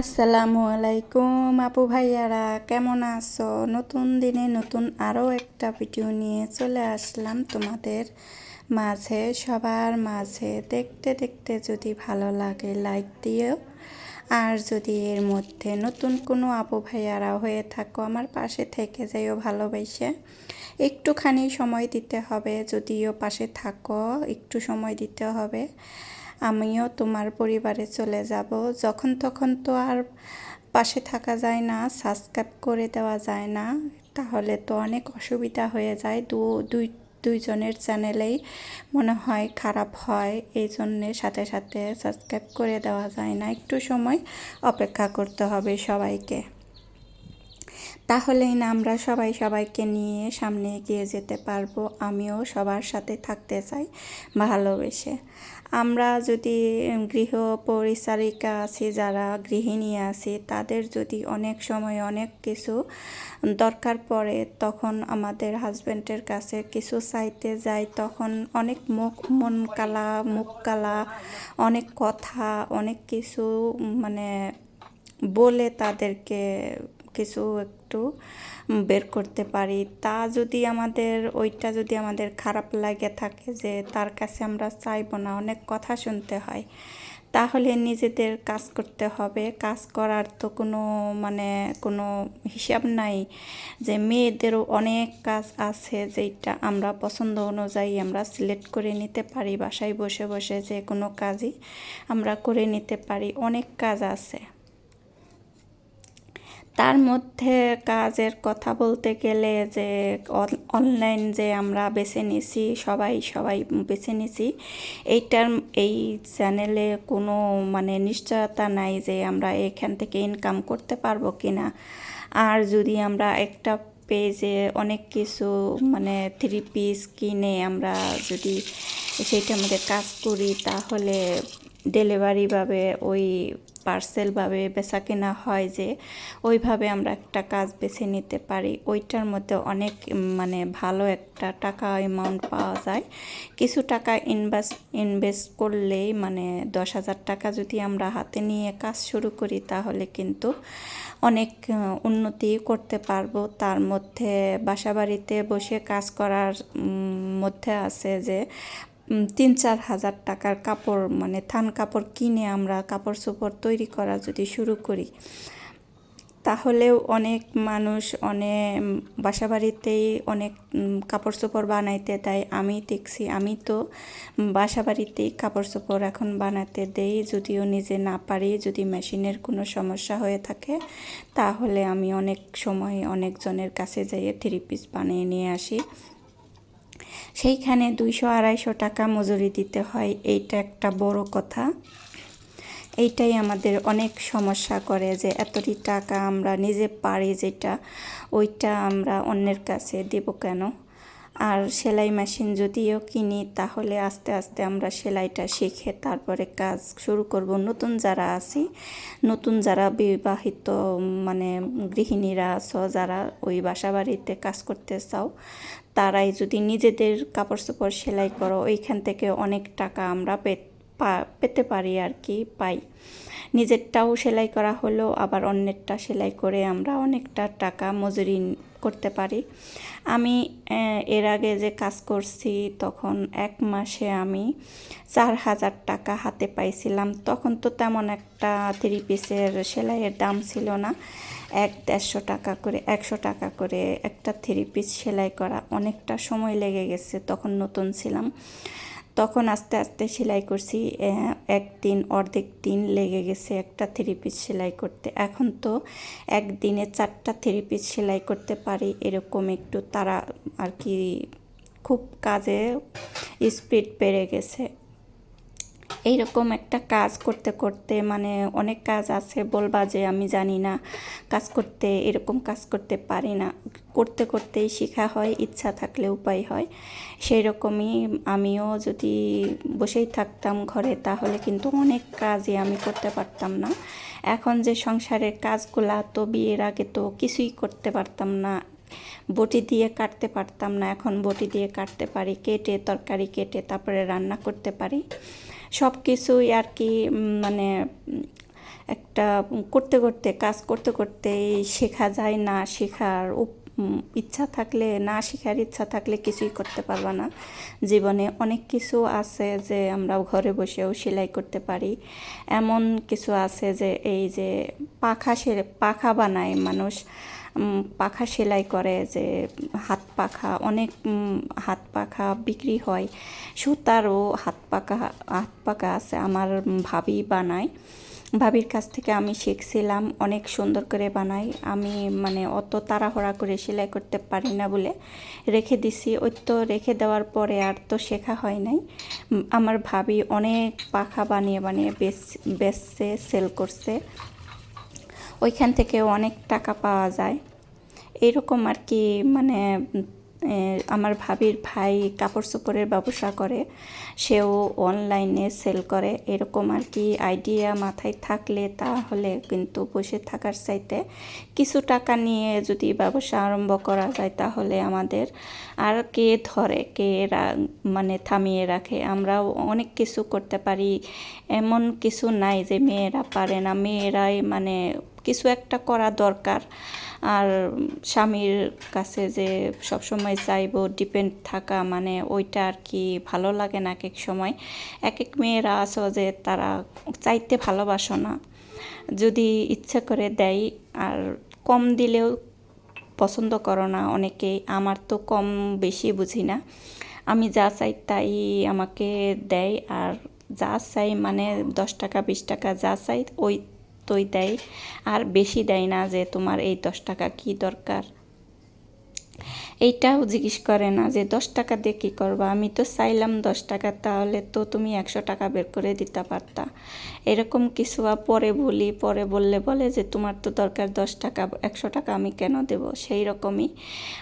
আসসালামু আলাইকুম আপু ভাইয়ারা, কেমন আছো? নতুন দিনে নতুন আরও একটা ভিডিও নিয়ে চলে আসলাম তোমাদের মাঝে, সবার মাঝে। দেখতে দেখতে যদি ভালো লাগে লাইক দিও। আর যদি এর মধ্যে নতুন কোনো আপু ভাইয়ারা হয়ে থাকো, আমার পাশে থেকে যাইও ভালোবেসে। একটুখানি সময় দিতে হবে, যদিও পাশে থাকো, একটু সময় দিতে হবে। আমিও তোমার পরিবারে চলে যাব। যখন তখন তো আর পাশে থাকা যায় না সাবস্ক্রাইব করে দেওয়া যায় না। তাহলে তো অনেক অসুবিধা হয়ে যায়। দু, দুই, দুইজনের চ্যানেলেই মনে হয় খারাপ হয়। এই জন্যে সাথে সাথে সাবস্ক্রাইব করে দেওয়া যায় না। একটু সময় অপেক্ষা করতে হবে সবাইকে। তাহলেই না আমরা সবাই সবাইকে নিয়ে সামনে এগিয়ে যেতে পারব। আমিও সবার সাথে থাকতে চাই ভালোবেসে। আমরা যদি গৃহ পরিচারিকা আছি, যারা গৃহিণী আছি, তাদের যদি অনেক সময় অনেক কিছু দরকার পড়ে, তখন আমাদের হাজব্যান্ডের কাছে কিছু চাইতে যাই, তখন অনেক মুখ, মন কালা, মুখ কালা, অনেক কথা, অনেক কিছু মানে বলে তাদেরকে কিছু একটু বের করতে পারি। তা যদি আমাদের, ওইটা যদি আমাদের খারাপ লাগে থাকে যে তার কাছে আমরা চাইব না, অনেক কথা শুনতে হয়, তাহলে নিজেদের কাজ করতে হবে। কাজ করার তো কোনো মানে কোনো হিসাব নাই যে মেয়েদেরও অনেক কাজ আছে যেটা আমরা পছন্দ অনুযায়ী আমরা সিলেক্ট করে নিতে পারি, বাসায় বসে বসে যে কোনো কাজই আমরা করে নিতে পারি। অনেক কাজ আছে। তার মধ্যে কাজের কথা বলতে গেলে যে অনলাইন যে আমরা বেছে নিছি, সবাই সবাই বেছে নিছি, এইটার এই চ্যানেলে কোনো মানে নিশ্চয়তা নাই যে আমরা এখান থেকে ইনকাম করতে পারব কি না আর যদি আমরা একটা পেজে অনেক কিছু মানে থ্রি পিস কিনে আমরা যদি সেইটার মধ্যে কাজ করি, তাহলে ডেলিভারিভাবে ওই পার্সেলভাবে বেচা কেনা হয় যে, ওইভাবে আমরা একটা কাজ বেছে নিতে পারি। ওইটার মধ্যে অনেক মানে ভালো একটা টাকা অ্যামাউন্ট পাওয়া যায়। কিছু টাকা ইনভেস্ট ইনভেস্ট করলেই মানে দশ হাজার টাকা যদি আমরা হাতে নিয়ে কাজ শুরু করি, তাহলে কিন্তু অনেক উন্নতি করতে পারব। তার মধ্যে বাসাবাড়িতে বসে কাজ করার মধ্যে আছে যে তিন চার হাজার টাকার কাপড় মানে থান কাপড় কিনে আমরা কাপড় চোপড় তৈরি করা যদি শুরু করি, তাহলেও অনেক মানুষ অনেক বাসা বাড়িতেই অনেক কাপড় চোপড় বানাইতে দেয়। আমি দেখছি, আমি তো বাসা বাড়িতেই কাপড় চোপড় এখন বানাতে দেই। যদিও নিজে না পারি, যদি মেশিনের কোনো সমস্যা হয়ে থাকে, তাহলে আমি অনেক সময় অনেকজনের কাছে যাইয়ে থ্রি পিস বানিয়ে নিয়ে আসি। সেইখানে দুইশো আড়াইশো টাকা মজুরি দিতে হয়, এইটা একটা বড় কথা। এইটাই আমাদের অনেক সমস্যা করে যে এতটি টাকা আমরা নিজে পারি যেটা, ওইটা আমরা অন্যের কাছে দেব কেন? আর সেলাই মেশিন যদিও কিনি, তাহলে আস্তে আস্তে আমরা সেলাইটা শিখে তারপরে কাজ শুরু করব। নতুন যারা আছি, নতুন যারা বিবাহিত মানে গৃহিণীরা আছো, যারা ওই বাসা বাড়িতে কাজ করতে চাও তারাই যদি নিজেদের কাপড় চোপড় সেলাই করো, ওইখান থেকে অনেক টাকা আমরা পেতে পারি আর কি, পাই। নিজেরটাও সেলাই করা হলো, আবার অন্যেরটা সেলাই করে আমরা অনেকটা টাকা মজুরি করতে পারি। আমি এর আগে যে কাজ করছি, তখন এক মাসে আমি চার হাজার টাকা হাতে পাইছিলাম। তখন তো তেমন একটা থ্রি পিসের সেলাইয়ের দাম ছিল না। এক দেড়শো টাকা করে, একশো টাকা করে একটা থ্রি পিস সেলাই করা। অনেকটা সময় লেগে গেছে তখন নতুন ছিলাম। তখন আস্তে আস্তে সেলাই করছি একদিন অর্ধেক দিন লেগে গেছে একটা থ্রি পিস সেলাই করতে। এখন তো একদিনে চারটা থ্রি পিস সেলাই করতে পারি এরকম একটু তারা আর কি খুব কাজে স্পিড বেড়ে গেছে। এইরকম একটা কাজ করতে করতে মানে অনেক কাজ আছে বলবা যে আমি জানি না কাজ করতে, এরকম কাজ করতে পারি না। করতে করতেই শেখা হয়, ইচ্ছা থাকলে উপায় হয়। সেই রকমই আমিও যদি বসেই থাকতাম ঘরে, তাহলে কিন্তু অনেক কাজই আমি করতে পারতাম না। এখন যে সংসারের কাজগুলা, তো বিয়ের আগে তো কিছুই করতে পারতাম না। বটি দিয়ে কাটতে পারতাম না, এখন বটি দিয়ে কাটতে পারি, কেটে তরকারি কেটে তারপরে রান্না করতে পারি। সব কিছুই আর কি মানে একটা করতে করতে, কাজ করতে করতে শেখা যায় না শেখার ইচ্ছা থাকলে, না শেখার ইচ্ছা থাকলে কিছুই করতে পারবা না। জীবনে অনেক কিছু আছে যে আমরা ঘরে বসেও সেলাই করতে পারি। এমন কিছু আছে যে এই যে পাখা সে, পাখা বানায় মানুষ। পাখা সেলাই করে যে হাত পাখা, অনেক হাত পাখা বিক্রি হয়। সুতারও হাত পাখা হাত পাখা আছে আমার ভাবি বানায়। ভাবির কাছ থেকে আমি শিখছিলাম অনেক সুন্দর করে বানাই আমি মানে অত তাড়াহড়া করে সেলাই করতে পারি না বলে রেখে দিছি। ওই তো রেখে দেওয়ার পরে আর তো শেখা হয় নাই। আমার ভাবি অনেক পাখা বানিয়ে বানিয়ে বেচ, বেচছে সেল করছে। ওইখান থেকে অনেক টাকা পাওয়া যায়। এরকম আর কি মানে আমার ভাবির ভাই কাপড় চোপড়ের ব্যবসা করে, সেও অনলাইনে সেল করে, এরকম আর কি আইডিয়া মাথায় থাকলে তাহলে কিন্তু বসে থাকার চাইতে কিছু টাকা নিয়ে যদি ব্যবসা আরম্ভ করা যায় তাহলে আমাদের আর কে ধরে, কে মানে থামিয়ে রাখে। আমরাও অনেক কিছু করতে পারি। এমন কিছু নাই যে মেয়েরা পারে না। মেয়েরাই মানে কিছু একটা করা দরকার। আর স্বামীর কাছে যে সবসময় চাইব ডিপেন্ড থাকা মানে ওইটা আর কি ভালো লাগে না এক এক সময়। এক এক মেয়েরা আছো যে তারা চাইতে ভালোবাসো না। যদি ইচ্ছে করে দেয়, আর কম দিলেও পছন্দ করো না অনেকেই আমার তো কম বেশি বুঝি না। আমি যা চাই তাই আমাকে দেয়, আর যা চাই মানে দশ টাকা, বিশ টাকা যা চাই, ওই তোই দেয়। আর বেশি দেয় না যে তোমার এই দশ টাকা কি দরকার। এইটাও জিজ্ঞেস করে না যে দশ টাকা দিয়ে কী করবা? আমি তো চাইলাম দশ টাকা, তাহলে তো তুমি একশো টাকা বের করে দিতে পারতা। এরকম কিছু পরে বলি, পরে বললে বলে যে তোমার তো দরকার দশ টাকা, একশো টাকা আমি কেন দেব? সেই রকমই।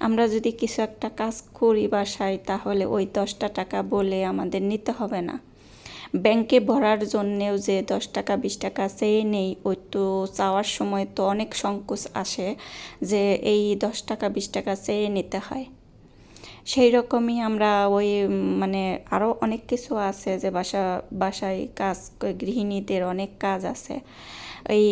আমরা যদি কিছু একটা কাজ করি বাসায়, তাহলে ওই দশটা টাকা বলে আমাদের নিতে হবে না। ব্যাংকে ভরার জন্যেও যে দশ টাকা, বিশ টাকা সেই নেই, ওই তো চাওয়ার সময় তো অনেক সংকোচ আসে যে এই দশ টাকা, বিশ টাকা চেয়ে নিতে হয়। সেই রকমই আমরা ওই মানে আরও অনেক কিছু আছে যে বাসা, বাসায় কাজ, গৃহিণীদের অনেক কাজ আছে। এই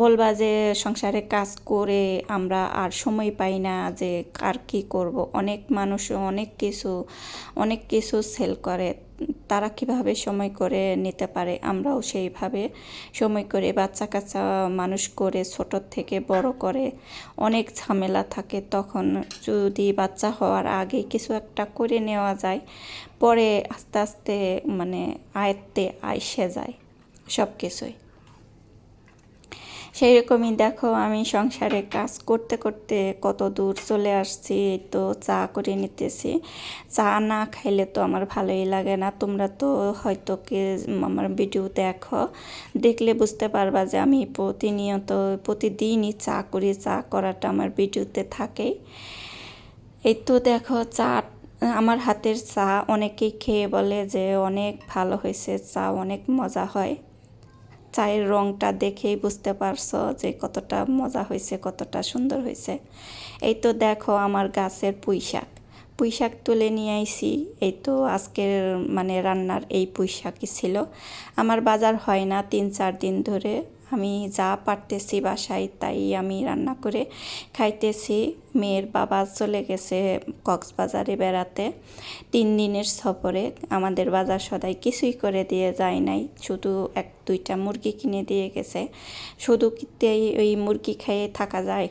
বলবা যে সংসারে কাজ করে আমরা আর সময় পাই না যে আর কি করব। অনেক মানুষ অনেক কিছু অনেক কিছু সেল করে। তারা কীভাবে সময় করে নিতে পারে আমরাও সেইভাবে সময় করে। বাচ্চা কাচ্চা মানুষ করে, ছোট থেকে বড় করে অনেক ঝামেলা থাকে। তখন যদি বাচ্চা হওয়ার আগে কিছু একটা করে নেওয়া যায়, পরে আস্তে আস্তে মানে আয়ত্তে আইসে যায় সব কিছুই সেই রকমই দেখো আমি সংসারে কাজ করতে করতে কত দূর চলে আসছি তো চা করে নিতেছি। চা না খাইলে তো আমার ভালোই লাগে না। তোমরা তো হয়তো কে আমার ভিডিও দেখো, দেখলে বুঝতে পারবা যে আমি প্রতিনিয়ত প্রতিদিনই চা করি, চা করাটা আমার ভিডিওতে থাকে এই তো দেখো চা, আমার হাতের চা অনেকেই খেয়ে বলে যে অনেক ভালো হয়েছে চা, অনেক মজা হয়। চায়ের রংটা দেখেই বুঝতে পারছ যে কতটা মজা হয়েছে, কতটা সুন্দর হয়েছে। এই তো দেখো আমার গাছের পুঁইশাক। পুঁইশাক পুঁই শাক তুলে নিয়ে আইছি। এই তো আজকের মানে রান্নার এই পুঁইশাকই ছিল। আমার বাজার হয় না তিন চার দিন ধরে। আমি যা পারতেছি বাসায়, তাই আমি রান্না করে খাইতেছি। মেয়ের বাবা চলে গেছে কক্সবাজারে বেড়াতে। তিন দিনের সফরে। আমাদের বাজার সদাই কিছুই করে দিয়ে যায় নাই। শুধু এক, দুইটা মুরগি কিনে দিয়ে গেছে। শুধু ওই মুরগি খেয়ে থাকা যায়।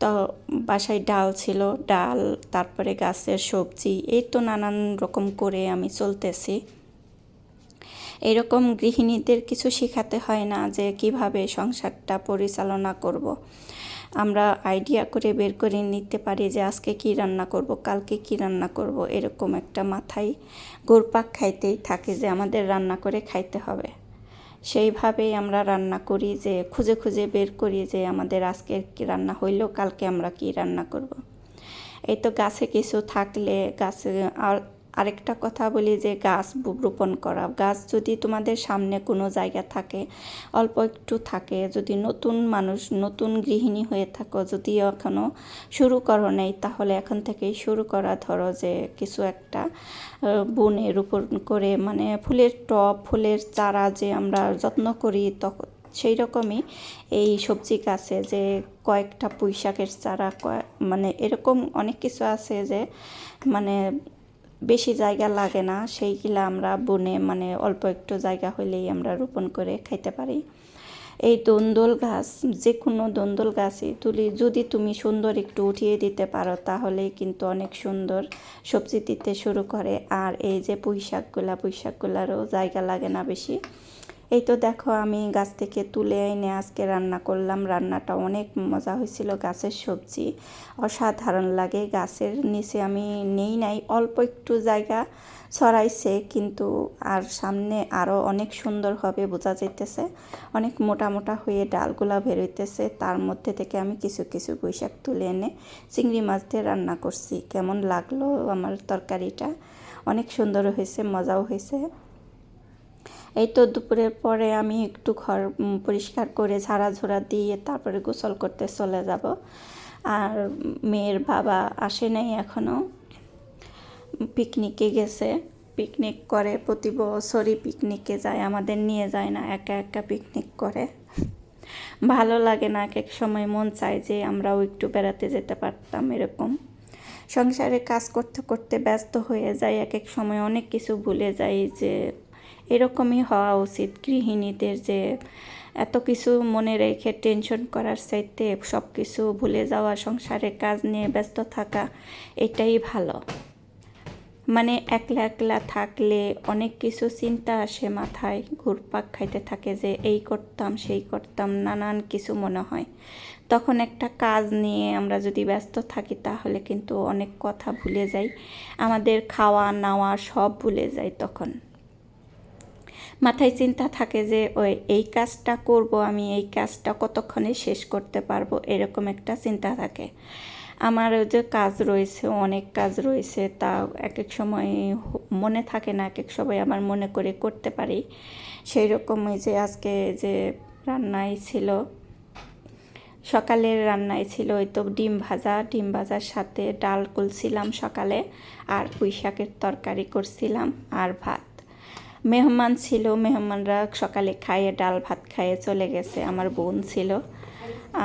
তো বাসায় ডাল ছিল, ডাল, তারপরে গাছের সবজি, এই তো নানান রকম করে আমি চলতেছি। এরকম গৃহিণীদের কিছু শেখাতে হয় না যে কীভাবে সংসারটা পরিচালনা করব। আমরা আইডিয়া করে বের করে নিতে পারি যে আজকে কি রান্না করব, কালকে কি রান্না করব, এরকম একটা মাথায় গোরপাক খাইতেই থাকে যে আমাদের রান্না করে খাইতে হবে সেইভাবেই আমরা রান্না করি যে খুঁজে খুঁজে বের করি যে আমাদের আজকে কি রান্না হইল, কালকে আমরা কি রান্না করব। এই তো গাছে কিছু থাকলে গাছে আর আরেকটা কথা বলি যে গাছ রোপণ করা। গাছ যদি তোমাদের সামনে কোনো জায়গা থাকে, অল্প একটু থাকে, যদি নতুন মানুষ, নতুন গৃহিণী হয়ে থাকো, যদি এখনও শুরু করো নেই, তাহলে এখন থেকেই শুরু করা ধরো যে কিছু একটা বুনে রোপণ করে মানে ফুলের টব, ফুলের চারা যে আমরা যত্ন করি তখন সেই রকমই এই সবজি গাছে যে কয়েকটা পুঁই চারা, কয় মানে এরকম অনেক কিছু আছে যে মানে বেশি জায়গা লাগে না, সেইগুলা আমরা বনে মানে অল্প একটু জায়গা হইলেই আমরা রোপণ করে খাইতে পারি। এই দন্দল গাছ যে কোনো দন্দল গাছই তুলি, যদি তুমি সুন্দর একটু উঠিয়ে দিতে পারো তাহলে কিন্তু অনেক সুন্দর সবজি দিতে শুরু করে। আর এই যে পুঁই শাকগুলা পুঁই শাকগুলারও জায়গা লাগে না বেশি। এই তো দেখো, আমি গাছ থেকে তুলে এনে আজকে রান্না করলাম। রান্নাটা অনেক মজা হয়েছিল গাছের সবজি। অসাধারণ লাগে, গাছের নিচে আমি নেই নাই, অল্প একটু জায়গা ছড়াইছে, কিন্তু আর সামনে আরও অনেক সুন্দর হবে বোঝা যাইতেছে। অনেক মোটা মোটা হয়ে ডালগুলা বেরোইতেছে তার মধ্যে থেকে আমি কিছু কিছু বৈশাখ তুলে এনে চিংড়ি মাছ দিয়ে রান্না করছি। কেমন লাগল আমার তরকারিটা? অনেক সুন্দর হয়েছে, মজাও হয়েছে। এই তো দুপুরের পরে আমি একটু ঘর পরিষ্কার করে ঝাড়াঝোড়া দিয়ে তারপরে গোসল করতে চলে যাব। আর মেয়ের বাবা আসে নাই এখনও পিকনিকে গেছে। পিকনিক করে প্রতি বছরই পিকনিকে যায়, আমাদের নিয়ে যায় না, একা একা পিকনিক করে। ভালো লাগে না, এক এক সময় মন চায় যে আমরাও একটু বেড়াতে যেতে পারতাম এরকম। সংসারে কাজ করতে করতে ব্যস্ত হয়ে যায় এক এক সময় অনেক কিছু ভুলে যাই যে এরকমই হওয়া উচিত। গৃহিণীদের যে এত কিছু মনে রেখে টেনশন করার চাইতে সব কিছু ভুলে যাওয়া সংসারের কাজ নিয়ে ব্যস্ত থাকা, এটাই ভালো। মানে একলা একলা থাকলে অনেক কিছু চিন্তা আসে মাথায়, ঘুরপাক খাইতে থাকে যে এই করতাম, সেই করতাম, নানান কিছু মনে হয়। তখন একটা কাজ নিয়ে আমরা যদি ব্যস্ত থাকি তাহলে কিন্তু অনেক কথা ভুলে যাই, আমাদের খাওয়া নাওয়া সব ভুলে যাই তখন। মাথায় চিন্তা থাকে যে, ওই, এই কাজটা করব আমি, এই কাজটা কতক্ষণে শেষ করতে পারব? এরকম একটা চিন্তা থাকে। আমার যে কাজ রয়েছে, অনেক কাজ রয়েছে তা এক এক সময় মনে থাকে না এক এক সময় আমার মনে করে করতে পারি। সেই রকমই যে আজকে যে রান্নাই ছিল, সকালের রান্নায় ছিল, ওই তো ডিম ভাজা, ডিম ভাজার সাথে ডাল কুলছিলাম সকালে, আর পুঁই শাকের তরকারি করছিলাম, আর ভাত। মেহমান ছিল, মেহমানরা সকালে খাইয়ে ডাল ভাত খাইয়ে চলে গেছে, আমার বোন ছিল।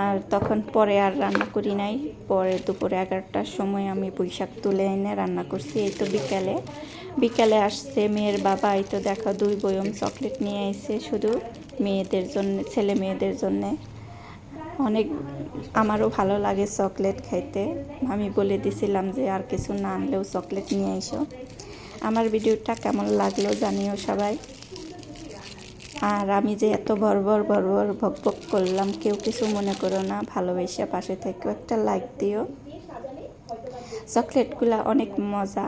আর তখন পরে আর রান্না করি নাই। পরে দুপুরে এগারোটার সময় আমি পুঁই শাক তুলে এনে রান্না করছি। এই তো বিকালে। বিকালে আসছে মেয়ের বাবা, এই তো দেখো দুই বয়ম চকলেট নিয়ে এসে শুধু মেয়েদের জন্য, ছেলে মেয়েদের জন্যে। অনেক, আমারও ভালো লাগে চকলেট খাইতে। আমি বলে দিছিলাম যে আর কিছু না আনলেও চকলেট নিয়ে এসো আমার ভিডিওটা কেমন লাগল জানিও সবাই। আর আমি যে এত বর্বর বর্বর ভক ভক করলাম, কেউ কিছু মনে করো না, ভালোবেসে পাশে থেকেও একটা লাইক দিও। চকলেটগুলো অনেক মজা,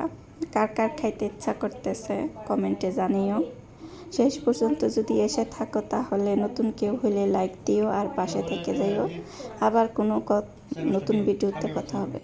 কার কার খাইতে ইচ্ছা করতেছে কমেন্টে জানিও। শেষ পর্যন্ত যদি এসে থাকো তাহলে নতুন কেউ হলে লাইক দিও আর পাশে থেকে যাইও। আবার কোনো নতুন ভিডিওতে কথা হবে।